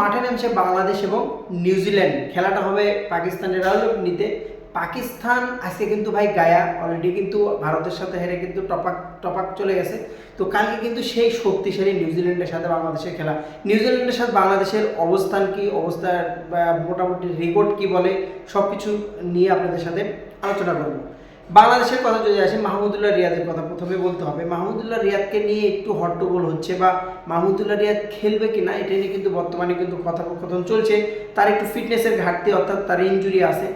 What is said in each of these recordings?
মাঠে নামছে বাংলাদেশ এবং নিউজিল্যান্ড খেলাটা হবে পাকিস্তানের নিতে পাকিস্তান আজকে কিন্তু ভাই গায়া। অলরেডি কিন্তু ভারতের সাথে হেরে কিন্তু টপাক টপাক চলে গেছে। তো কালকে কিন্তু সেই শক্তিশালী নিউজিল্যান্ডের সাথে বাংলাদেশের খেলা। নিউজিল্যান্ডের সাথে বাংলাদেশের অবস্থান কি অবস্থা মোটামুটি রেকর্ড কি বলে সব কিছু নিয়ে আপনাদের সাথে আলোচনা করব। বাংলাদেশের কথা যদি আসে, মাহমুদুল্লাহ রিয়াদের কথা প্রথমে বলতে হবে। মাহমুদুল্লাহ রিয়াদকে নিয়ে একটু হট্টগোল হচ্ছে বা মাহমুদুল্লাহ রিয়াদ খেলবে কি না এটা নিয়ে কিন্তু বর্তমানে কিন্তু কথোপকথন চলছে। তার একটু ফিটনেসের ঘাটতি, অর্থাৎ তার ইঞ্জুরি আছে।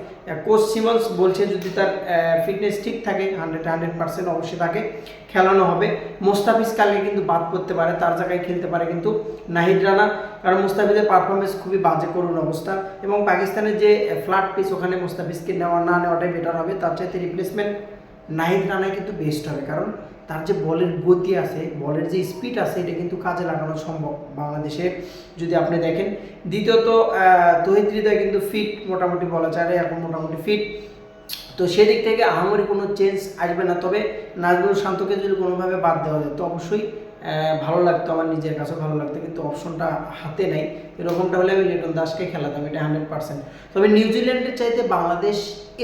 কোচ সিমন্স বলছে যদি তার ফিটনেস ঠিক থাকে হান্ড্রেড হান্ড্রেড পার্সেন্ট অবশ্যই তাকে খেলানো হবে। মোস্তাফিজ কালকে কিন্তু বাদ করতে পারে, তার জায়গায় খেলতে পারে কিন্তু নাহিদ রানা। কারণ মুস্তাফিজের পারফরমেন্স খুবই বাজে করুন অবস্থা। এবং পাকিস্তানের যে ফ্ল্যাট পিস ওখানে মুস্তাফিজকে নেওয়া, না নেওয়াটাই বেটার হবে, তার চাইতে রিপ্লেসমেন্ট নাহিদ রানাই কিন্তু বেস্ট হবে, কারণ তার যে বলের গতি আছে, বলের যে স্পিড আছে, এটা কিন্তু কাজে লাগানো সম্ভব। বাংলাদেশে যদি আপনি দেখেন, দ্বিতীয়ত তহিদ হৃদয় কিন্তু ফিট মোটামুটি বলা যায়, এখন মোটামুটি ফিট তো সেদিক থেকে আহামরি কোনো চেঞ্জ আসবে না, তবে নাজমুল শান্তকে যদি কোনোভাবে বাদ দেওয়া যায়, তো অবশ্যই ভালো লাগতো, আমার নিজের কাছে ভালো লাগতো, কিন্তু অপশনটা হাতে নেই। এরকমটা হলে আমি লিটন দাসকে খেলাতাম, এটা হান্ড্রেড পার্সেন্ট। তবে নিউজিল্যান্ডের চাইতে বাংলাদেশ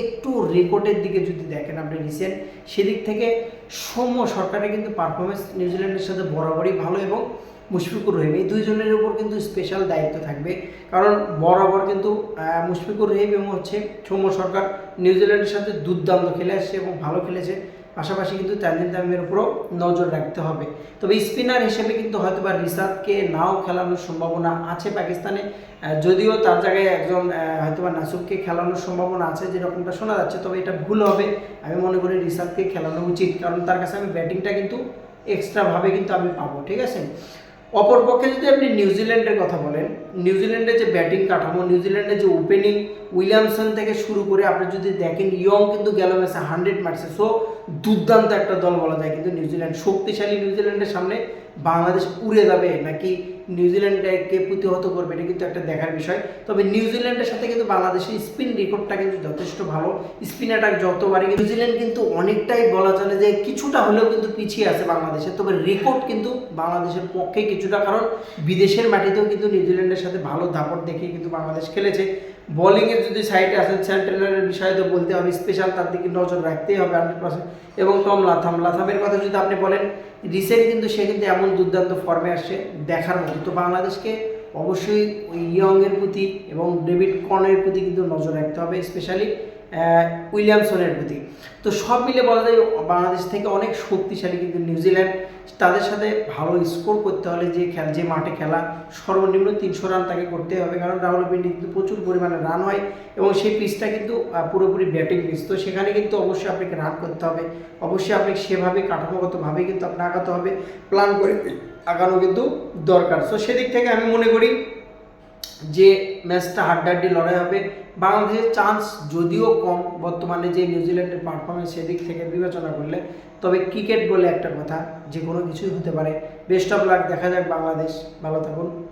একটু রেকর্ডের দিকে যদি দেখেন আপনি রিসেন্ট, সেদিক থেকে সৌম্য সরকারের কিন্তু পারফরমেন্স নিউজিল্যান্ডের সাথে বরাবরই ভালো এবং মুশফিকুর রহিম। এই দুইজনের উপর কিন্তু স্পেশাল দায়িত্ব থাকবে। কারণ বরাবর কিন্তু মুশফিকুর রহিম এবং হচ্ছে সৌম্য সরকার নিউজিল্যান্ডের সাথে দুর্দান্ত খেলে আসছে এবং ভালো খেলেছে। পাশাপাশি কিন্তু তানজিম তামিমের উপরও নজর রাখতে হবে। তবে স্পিনার হিসেবে কিন্তু হয়তো বা রিসাদকে নাও খেলানোর সম্ভাবনা আছে পাকিস্তানে। যদিও তার জায়গায় একজন আহ, হয়তো বা নাসুককে খেলানোর সম্ভাবনা আছে যেরকমটা শোনা যাচ্ছে তবে এটা ভুল হবে। আমি মনে করি রিসাদকে খেলানো উচিত কারণ তার কাছে আমি ব্যাটিংটা কিন্তু এক্সট্রাভাবে কিন্তু আমি পাবো ঠিক আছে? অপরপক্ষে যদি আপনি নিউজিল্যান্ডের কথা বলেন নিউজিল্যান্ডের যে ব্যাটিং কাঠামো নিউজিল্যান্ডের যে ওপেনিং উইলিয়ামসন থেকে শুরু করে আপনি যদি দেখেন ইয়ং কিন্তু গেল ম্যাচে হান্ড্রেড মারছে। সো দুর্দান্ত একটা দল বলা যায়, কিন্তু নিউজিল্যান্ড শক্তিশালী নিউজিল্যান্ডের সামনে বাংলাদেশ উড়ে যাবে নাকি নিউজিল্যান্ডকে প্রতিহত করবে, এটা কিন্তু একটা দেখার বিষয়। তবে নিউজিল্যান্ডের সাথে কিন্তু বাংলাদেশের স্পিন রেকর্ডটা কিন্তু যথেষ্ট ভালো। স্পিন অ্যাটাক যতবারই নিউজিল্যান্ড কিন্তু অনেকটাই বলা চলে যে কিছুটা হলেও কিন্তু পিছিয়ে আছে বাংলাদেশের তবে রেকর্ড কিন্তু বাংলাদেশের পক্ষে কিছুটা, কারণ বিদেশের মাটিতেও কিন্তু নিউজিল্যান্ডের সাথে ভালো দাপট দেখিয়ে কিন্তু বাংলাদেশ খেলেছে। বোলিংয়ের যদি সাইডে আসেন সেন্ট্রেলের বিষয়ে তো বলতে হবে স্পেশাল তার দিকে নজর রাখতেই হবে হান্ড্রেড পার্সেন্ট এবং টম লাথাম। লাথামের কথা যদি আপনি বলেন রিসেন্ট কিন্তু সে কিন্তু এমন দুর্দান্ত ফর্মে আসছে, দেখার মতো। তো বাংলাদেশকে অবশ্যই ওই ইয়ংয়ের প্রতি এবং ডেভিড কর্নের প্রতি কিন্তু নজর রাখতে হবে স্পেশালি উইলিয়ামসনের প্রতি। তো সব মিলে বলা যায় বাংলাদেশ থেকে অনেক শক্তিশালী কিন্তু নিউজিল্যান্ড, তাদের সাথে ভালো স্কোর করতে হলে যে খেল, যে মাঠে খেলা, সর্বনিম্ন তিনশো রান তাকে করতে হবে। কারণ রাহুল পিন্ডি কিন্তু প্রচুর পরিমাণে রান হয় এবং সেই পিচটা কিন্তু পুরোপুরি ব্যাটিং পিচ তো সেখানে কিন্তু অবশ্যই আপনাকে রান করতে হবে। অবশ্যই আপনাকে সেভাবে কাঠামোগতভাবে কিন্তু আপনাকে আগাতে হবে। প্ল্যান করে আগানো কিন্তু দরকার। তো সেদিক থেকে আমি মনে করি যে ম্যাচটা হাড্ডাহাড্ডি লড়াই হবে, বাংলাদেশের চান্স যদিও কম, বর্তমানে যে নিউজিল্যান্ডের পারফরমেন্স সেদিক থেকে বিবেচনা করলে, তবে ক্রিকেট বলে একটা কথা যে কোনো কিছুই হতে পারে। বেস্ট অফ লাক দেখা যাক বাংলাদেশ। ভালো থাকুন।